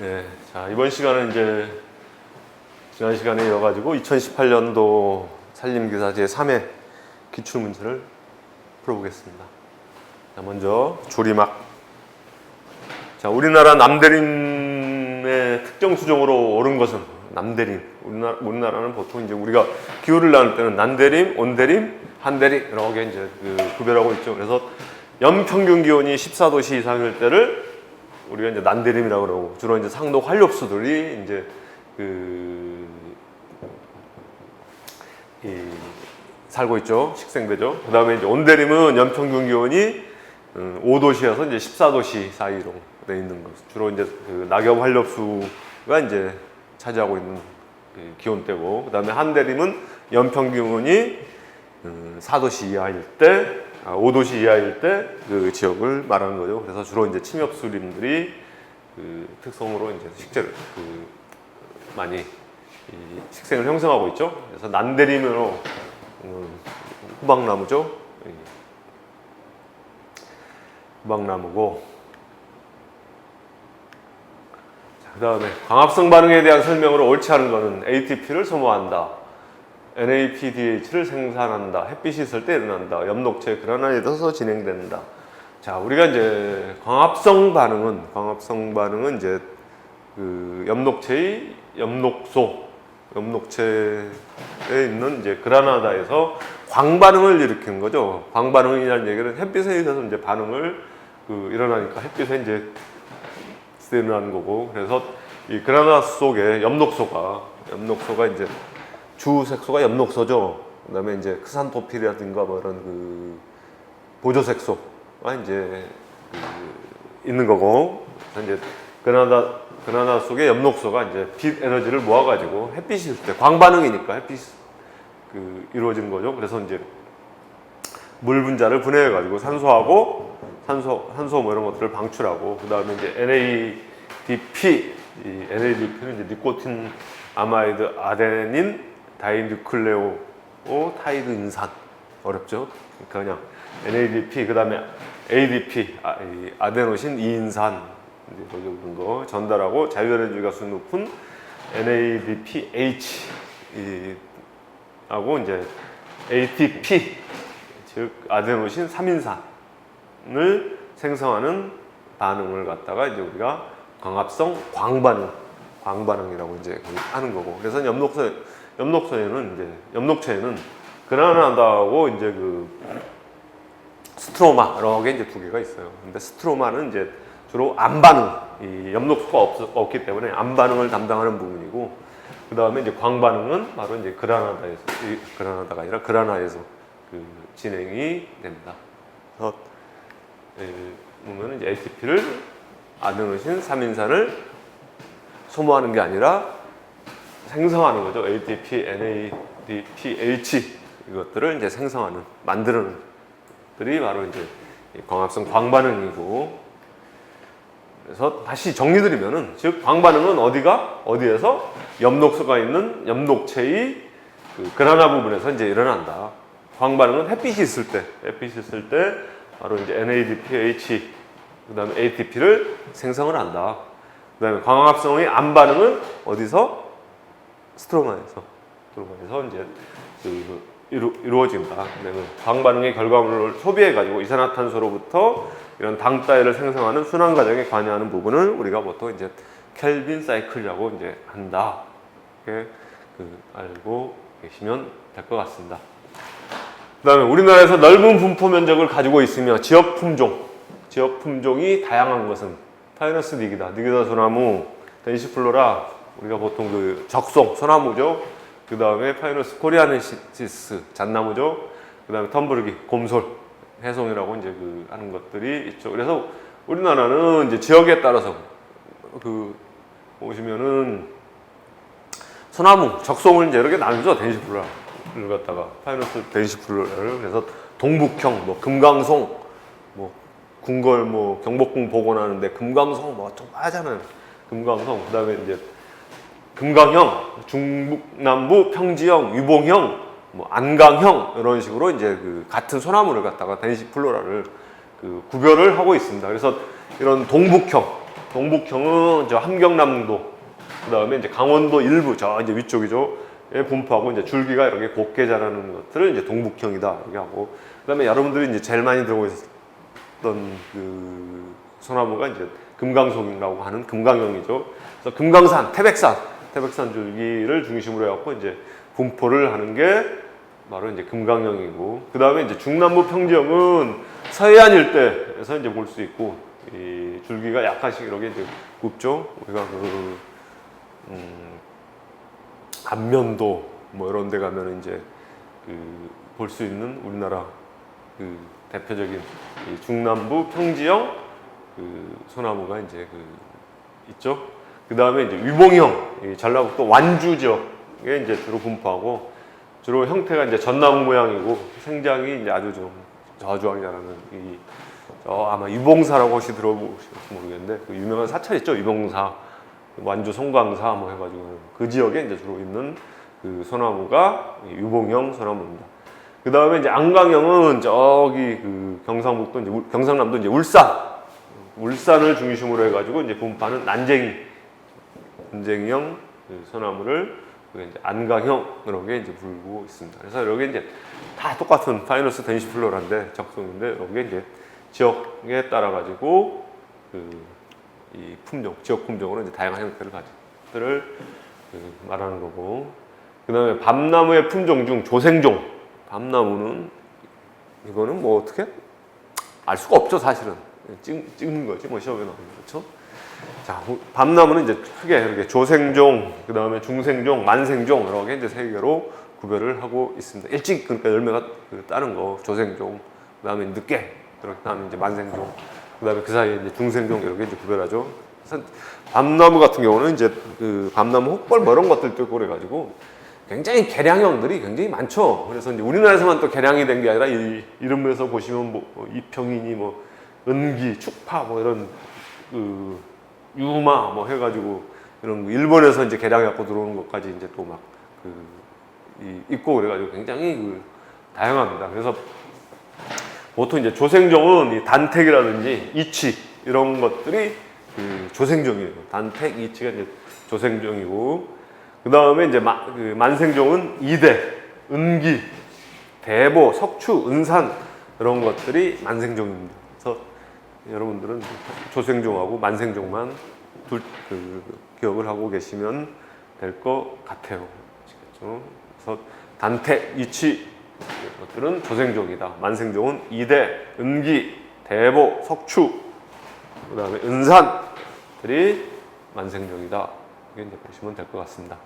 네, 자 이번 시간은 이제 지난 시간에 이어가지고 2018년도 산림기사 제 3회 기출 문제를 풀어보겠습니다. 자 먼저 조리막. 자 우리나라 남대림의 특정 수종으로 옳은 것은 남대림. 우리나라, 우리나라는 보통 이제 우리가 기후를 나눌 때는 난대림, 온대림, 한대림 이렇게 이제 그 구별하고 있죠. 그래서 연평균 기온이 14도씨 이상일 때를 우리가 이제 난대림이라고 그러고 주로 이제 상도 활렵수들이 이제 그 이, 살고 있죠. 식생되죠. 그 다음에 이제 온대림은 연평균 기온이 음, 5도시여서 이제 14도시 사이로 돼 있는 것. 주로 이제 그 낙엽 활렵수가 이제 차지하고 있는 그 기온대고, 그 다음에 한대림은 연평균 기온이 음, 4도시 이하일 때, 아, 5도시 이하일 때 그 지역을 말하는 거죠. 그래서 주로 이제 침엽수림들이 그 특성으로 이제 식재를 그 많이 이 식생을 형성하고 있죠. 그래서 난대림으로 음, 호박나무죠. 이 호박나무고. 그 다음에 광합성 반응에 대한 설명으로 옳지 않은 것은 ATP를 소모한다. NAPDH를 생산한다. 햇빛이 있을 때 일어난다. 엽록체 그라나에 떠서 진행된다. 자, 우리가 이제 광합성 반응은 광합성 반응은 이제 그 엽록체의 엽록소 엽록체에 있는 이제 그라나다에서 광 반응을 일으키는 거죠. 광 반응이라는 얘기는 햇빛에 의해서 이제 반응을 그 일어나니까 햇빛에 이제 일어나는 거고 그래서 이 그라나 속에 엽록소가 엽록소가 이제 주 색소가 엽록소죠. 그다음에 이제 크산토필이라든가 뭐 이런 그 보조 색소가 이제 그 있는 거고 이제 그라나 그라나 속에 엽록소가 이제 빛 에너지를 모아가지고 햇빛이 있을 때 광반응이니까 햇빛 그 이루어지는 거죠. 그래서 이제 물 분자를 분해해가지고 산소하고 산소 산소 뭐 이런 것들을 방출하고 그 다음에 이제 NADP 이 NADP는 이제 니코틴 아마이드 아데닌 다이뉴클레오 타이드 인산 어렵죠? 그러니까 그냥 NADP 그 다음에 ADP 아, 이 아데노신 2인산. 이제 뭐죠 그런 거 전달하고 자유에너지가 수 높은 NADPH 이 하고 이제 ATP 즉 아데노신 3인산을 생성하는 반응을 갖다가 이제 우리가 광합성 광반응 광반응이라고 이제 하는 거고. 그래서 엽록소 엽록소에는 이제 엽록체에는 그라나다하고 이제 그 스트로마 이런 게 이제 두 개가 있어요. 근데 스트로마는 이제 주로 안반응 이 엽록소가 없, 없기 때문에 안반응을 담당하는 부분이고 그 다음에 이제 광 반응은 바로 이제 그라나다에서 이 그라나다가 아니라 그라나에서 그 진행이 됩니다. 그래서 예, 보면 이제 ATP를 아데노신 3인산을 소모하는 게 아니라 생성하는 거죠. ATP, NADPH 이것들을 이제 생성하는 만드는 들이 바로 이제 이 광합성 광반응이고 그래서 다시 정리드리면은 즉 광반응은 어디가 어디에서 엽록소가 있는 엽록체의 그 그라나 부분에서 이제 일어난다. 광반응은 햇빛이 있을 때 햇빛이 있을 때 바로 이제 NADPH 그다음에 ATP를 생성을 한다. 그다음에 광합성의 안반응은 어디서 스트로마에서 스트로마에서 이제 그 이루, 이루어진다. 네, 그 광반응의 결과물을 소비해 가지고 이산화탄소로부터 이런 당 따위를 생성하는 순환 과정에 관여하는 부분을 우리가 보통 이제 켈빈 사이클이라고 이제 한다. 이렇게 그 알고 계시면 될 것 같습니다. 그다음에 우리나라에서 넓은 분포 면적을 가지고 있으며 지역 품종, 지역 품종이 다양한 것은 파이너스 니기다, 니기다 소나무, 덴시플로라, 우리가 보통 그 적송 소나무죠. 그 다음에 파이너스 코리아네시스 잣나무죠. 그 다음에 텀브르기 곰솔 해송이라고 이제 그 하는 것들이 있죠. 그래서 우리나라는 이제 지역에 따라서 그 보시면은 소나무 적송을 이제 이렇게 나누죠. 덴시플로라를 갖다가 파이너스 덴시플로라를 그래서 동북형 뭐 금강송 뭐 궁궐 뭐 경복궁 복원하는데 금강송 뭐 좀 하잖아요. 금강송 그 다음에 이제 금강형, 중북남부 평지형, 유봉형, 뭐 안강형 이런 식으로 이제 그 같은 소나무를 갖다가 덴시플로라를 그 구별을 하고 있습니다. 그래서 이런 동북형, 동북형은 저 함경남도, 그 다음에 이제 강원도 일부 저 이제 위쪽이죠. 에 분포하고 이제 줄기가 이렇게 곱게 자라는 것들을 이제 동북형이다 이렇게 하고, 그 다음에 여러분들이 이제 제일 많이 들어보셨던 그 소나무가 이제 금강송이라고 하는 금강형이죠. 그래서 금강산, 태백산, 태백산 줄기를 중심으로 해갖고 이제 분포를 하는 게 바로 이제 금강형이고, 그 다음에 이제 중남부 평지형은 서해안 일대에서 이제 볼 수 있고, 이 줄기가 약간씩 이렇게 이제 굽죠. 우리가 그, 음, 안면도 뭐 이런 데 가면 이제 그 볼 수 있는 우리나라 그 대표적인 이 중남부 평지형 그 소나무가 이제 그 있죠. 그 다음에 이제 위봉형, 이 전라북도 완주 지역에 이제 주로 분포하고 주로 형태가 이제 전나무 모양이고 생장이 이제 아주 좀 저주하게 자라는 이저 아마 유봉사라고 혹시 들어보실지 모르겠는데 그 유명한 사찰 있죠 유봉사 완주 송광사 뭐 해가지고 그 지역에 이제 주로 있는 그 소나무가 이 유봉형 소나무입니다. 그 다음에 이제 안강형은 저기 그 경상북도 이제 울- 경상남도 이제 울산 울산을 중심으로 해가지고 이제 분포하는 난쟁이 그 소나무를 이제 안강형 이런 게 이제 불고 있습니다. 그래서 여기 이제 다 똑같은 파이너스 덴시플로라인데 적성인데 여기 이제 지역에 따라 가지고 그 이 품종 지역 품종으로 이제 다양한 형태를 가진 것들을 그 말하는 거고 그 다음에 밤나무의 품종 중 조생종 밤나무는 이거는 뭐 어떻게 알 수가 없죠 사실은 찍, 찍는 거지 뭐 시험에 나오는 거죠. 자, 밤나무는 이제 크게 이렇게 조생종, 그 다음에 중생종, 만생종 이렇게 이제 세 개로 구별을 하고 있습니다. 일찍 그러니까 열매가 그 따는 거 조생종, 그 다음에 늦게 이렇게 다음에 이제 만생종, 그 다음에 그 사이에 이제 중생종 이렇게 이제 구별하죠. 그래서 밤나무 같은 경우는 이제 그 밤나무 혹벌 뭐 이런 것들도 있고 그래가지고 굉장히 개량형들이 굉장히 많죠. 그래서 이제 우리나라에서만 또 개량이 된 게 아니라 이 이름에서 보시면 뭐 이평이니 뭐 은기, 축파 뭐 이런 그 유마 뭐 해가지고 이런 거 일본에서 이제 개량해 갖고 들어오는 것까지 이제 또 막그 있고 그래가지고 굉장히 그 다양합니다. 그래서 보통 이제 조생종은 이 단택이라든지 이치 이런 것들이 그 조생종이에요. 단택, 이치가 이제 조생종이고 그 다음에 이제 마- 그 만생종은 이대, 은기, 대보, 석추, 은산 이런 것들이 만생종입니다. 그래서 여러분들은 조생종하고 만생종만 둘, 그, 기억을 하고 계시면 될 것 같아요. 아시겠죠? 그래서 단태, 이치 것들은 조생종이다. 만생종은 이대, 은기, 대보, 석추, 그 다음에 은산들이 만생종이다. 이게 이제 보시면 될 것 같습니다.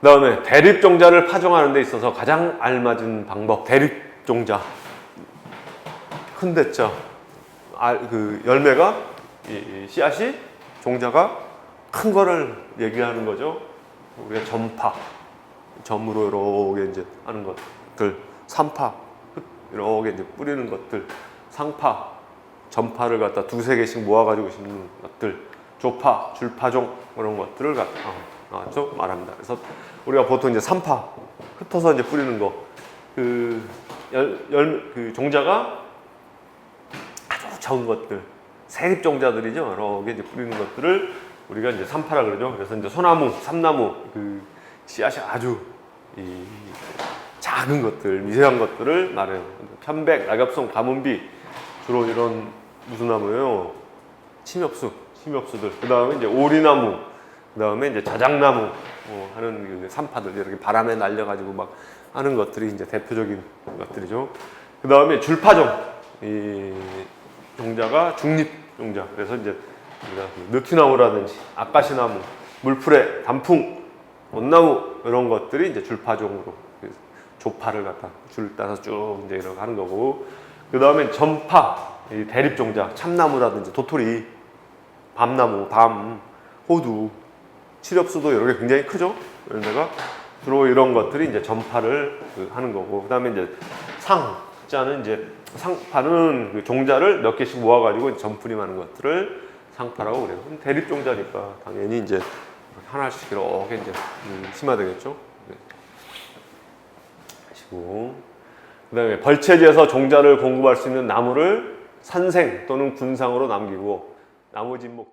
그 다음에 대립종자를 파종하는 데 있어서 가장 알맞은 방법 대립종자 큰 대자 알, 그 열매가 이, 이 씨앗이 종자가 큰 거를 얘기하는 거죠. 우리가 전파 점으로 이렇게 이제 하는 것들 삼파 이렇게 이제 뿌리는 것들 상파 전파를 갖다 두세 개씩 모아가지고 심는 것들 조파 줄파종 그런 것들을 갖다 아, 나왔죠 말합니다. 그래서 우리가 보통 이제 삼파 흩어서 이제 뿌리는 거 그 열그 종자가 아주 적은 것들 세립 종자들이죠. 여러 개 이제 뿌리는 것들을 우리가 이제 삼파라 그러죠. 그래서 이제 소나무, 삼나무 그 씨앗이 아주 이 작은 것들, 미세한 것들을 말해요. 편백, 낙엽송, 가문비 주로 이런 무슨 나무예요? 침엽수, 침엽수들. 그 다음에 이제 오리나무, 그 다음에 이제 자작나무 뭐 하는 그 산파들 이렇게 바람에 날려가지고 막 하는 것들이 이제 대표적인 것들이죠. 그 다음에 줄파종, 이 종자가 중립 종자. 그래서 이제 우리가 그 느티나무라든지 아까시나무, 물풀에 단풍, 온나무 이런 것들이 이제 줄파종으로 그 조파를 갖다 줄 따서 쭉 이제 이렇게 하는 거고 그 다음에 전파, 이 대립종자, 참나무라든지 도토리, 밤나무, 밤, 호두, 칠엽수도 여러 개 굉장히 크죠. 그래서 주로 이런 것들이 이제 전파를 그 하는 거고 그 다음에 이제 상 자는 이제 상 파는 그 종자를 몇 개씩 모아가지고 전풀임하는 것들을 상파라고 그래요. 대립종자니까 당연히 이제 하나씩 이렇게 이제 음, 심화되겠죠. 네. 하시고 그 다음에 벌채지에서 종자를 공급할 수 있는 나무를 산생 또는 군상으로 남기고 나머지 인목들